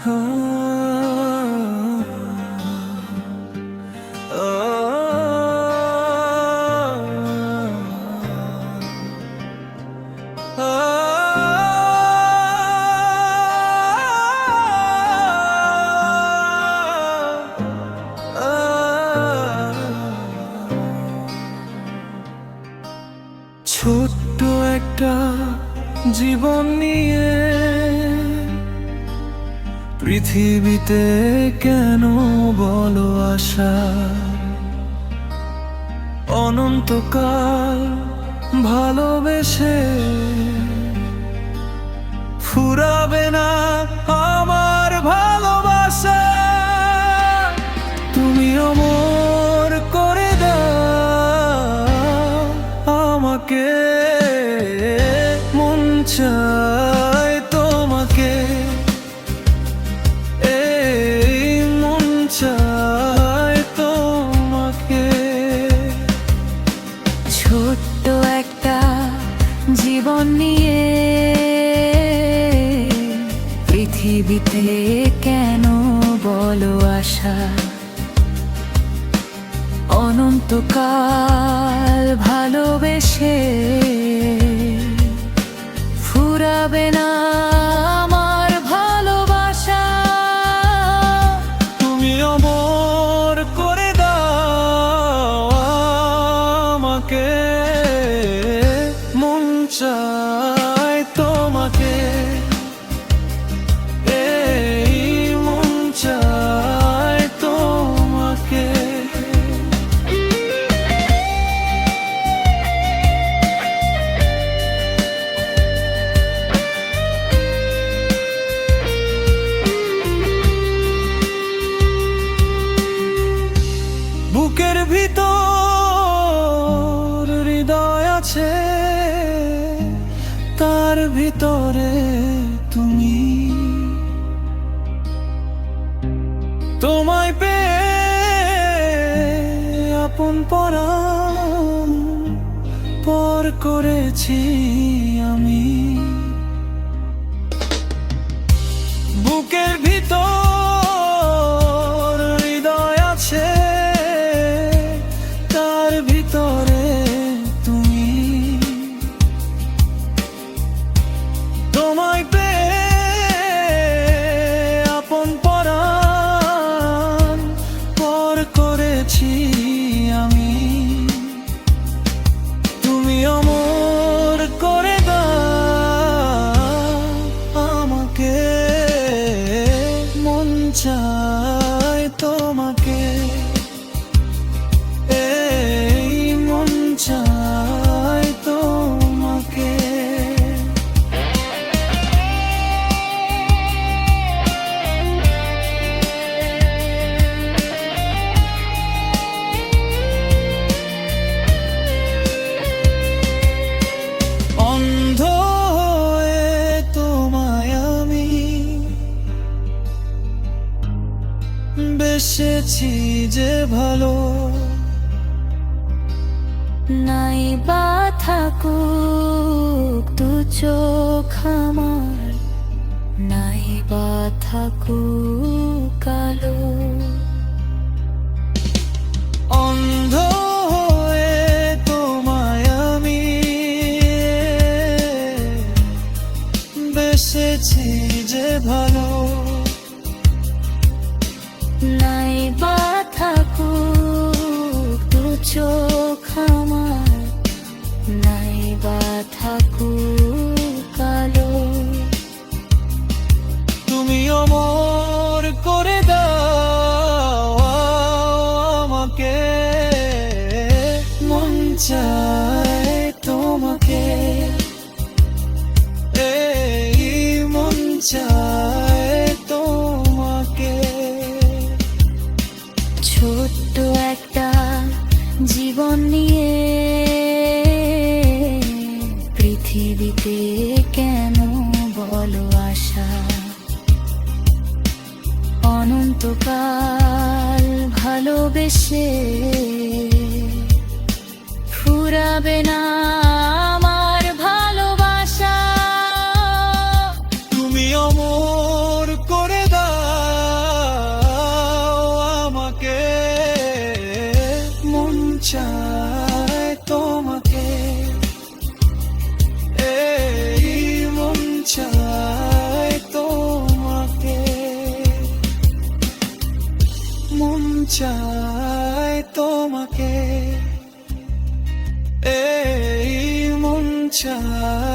ছোট্ট একটা জীবন নিয়ে পৃথিবীতে কেন বলো আশা? অনন্তকাল ভালোবেসে ফুরাবে না আমার ভালোবাসা। তুমি অমর করে দাও আমাকে, মন চায়। জীবন নিয়ে পৃথিবীতে কেন বলো আশা? অনন্তকাল ভালোবেসে ফুরাবে না ভিতরে তুমি। তোমায় পে আপন পরাণ পর করেছি আমি। বুকের তুমি বেসেছি যে ভালো। নাই বা থাকুক দু চোখ আমার নাই বা থাকুক কালো। অমর করে দাও আমাকে। মন চায় তোমাকে। এই মন চায় তোমাকে। ছোট্ট একটা জীবন নিয়ে পৃথিবীতে অনন্তকাল ভালোবেসে ফুরাবে না চায় তোমাকে এই মন চায়